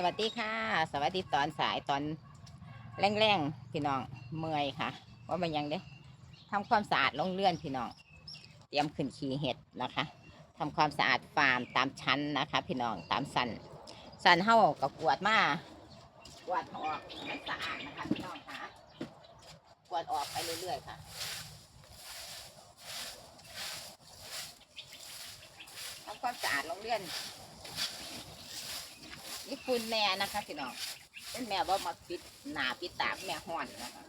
สวัสดีค่ะ สวัสดีตอนสายตอนแรงๆพี่น้องเมื่อยค่ะ ว่ามันยังเด้ทำความสะอาดโรงเรือนพี่น้อง เตรียมขึ้นขีเห็ดนะคะทำความสะอาดฟาร์มตามชั้นนะคะ พี่น้องตามสันสันเฮากับกวาดมากวาดออกมันสะอาดนะคะพี่น้องค่ะกวาดออกไปเรื่อยๆค่ะทำความสะอาดโรงเรือน คุณแม่นะคะพี่น้องเป็นแม่ว่ามาปิดหนาปิดตาแม่ห่อนนะคะ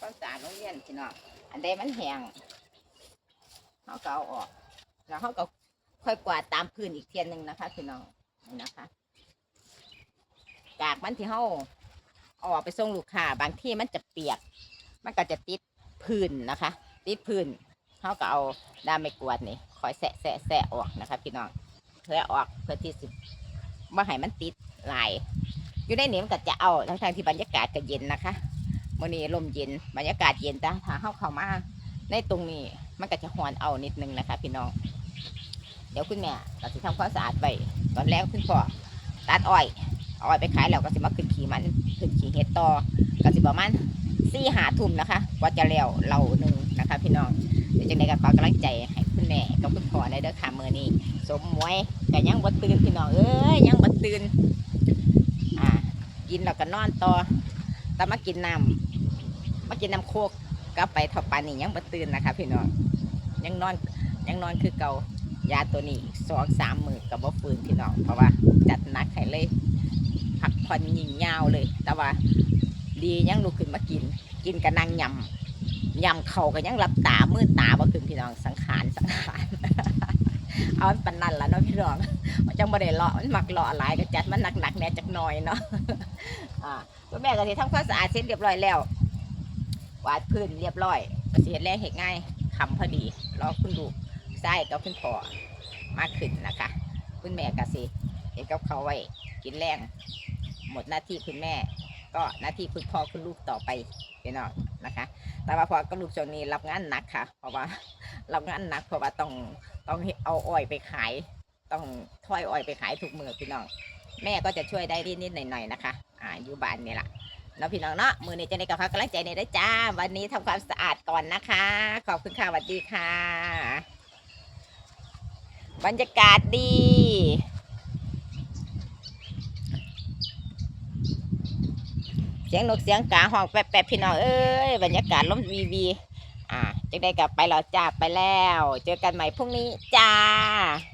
ก็สาดโรงเรียนพี่น้องอันใดมันแห้งเขาก็เอาออก แล้วเขาก็ค่อยกวาดตามพื้นอีกเทียนหนึ่งนะคะพี่น้องนะคะกากมันที่เขาออกไปส่งลูกค้าบางที่มันจะเปียก มันก็จะติดพื้นนะคะ ติดพื้น เขาก็เอาด้ามไม้กวาดนี่คอยแสะแสะแสะออกนะคะพี่น้องแสะออกเพื่อที่สิว่าให้มันติดลาย อยู่ในนี้มันก็จะเอาทั้งทางที่บรรยากาศก็เย็นนะคะมื่อนี้ลมเย็นบรรยากาศเย็นแต่ถ้าเข้าเข้ามาในตรงนี้มันก็จะหอนเอานิดนึงนะคะ พี่น้อง เดี๋ยวคุณแม่ก็จะทำความสะอาดไปตอนแรกคุณพ่อตัดอ้อยเอาอ้อยไปขายแล้วก็สิมาขึ้นขี่มันขึ้นขี่เห็ดต่อก็สิประมาณสี่หาทุ่มนะคะกว่าจะแล้วเราหนึ่งนะคะ พี่น้อง เดี๋ยวจังไดก็ขอกำลังใจให้คุณแม่กับคุณพ่อในเด้อค่ะมือนี้สมมวยก็ยังบ่ตื่นพี่น้องเอ้ยยังบ่ตื่นอ่ากินแล้วก็นอนต่อแต่มากินน้ำมากินน้ำโคกกลับไปทอปานี่ยังบ่ตื่นนะคะพี่น้องยังนอนยังนอนคือเก่ายาตัวนี้สองสามมือกับบ่ฟืนพี่น้องเพราะว่าจัดหนักให้เลยพักผ่อนยิงยาวเลย แต่ว่าดียังลุกขึ้นมากิน กินกับนางยำ ยำเขาก็ยังรับตามืดตาบ่ขึ้นพี่น้องสังขารสังขารเอามันปันนั่นละเนาะพี่น้องมันจังบ่ได้เลาะมันมักเลาะหลายก็จัดมันหนักๆแน่จักหน่อยเนาะอ่าแม่ก็สิทำความสะอาดเสร็จเรียบร้อยแล้ววาดพื้นเรียบร้อยก็สิเฮ็ดแรงเฮ็ดง่ายคำพอดีรอคุณดูใส่กับคุณพ่อมาขึ้นนะคะคุณแม่ก็สิเฮ็ดกับเขาไว้กินแรงหมดหน้าที่คุณแม่ ก็หน้าที่คุณพ่อคุณลูกต่อไปพี่น้องนะคะ แต่ว่าพอกับลูกช่วงนี้รับงานหนักค่ะ เพราะว่ารับงานหนัก เพราะว่าต้องต้องเอาอ้อยไปขาย ต้องถ้อยอ้อยไปขายทุกมือพี่น้อง แม่ก็จะช่วยได้นิดๆหน่อยๆนะคะอ่าอยู่บ้านนี่แหละเนาะพี่น้องเนาะมือนี้จะได้กับพักกำลังใจในได้จ้า วันนี้ทำความสะอาดก่อนนะคะ ขอบคุณค่ะสวัสดีค่ะ บรรยากาศดี สียงนกเสียงกาห้องแป๊บๆพี่น้องเอ้ยบรรยากาศลมวีวีอ่าจะได้กลับไปแล้วจ้าไปแล้ว เจอกันใหม่พรุ่งนี้จ้า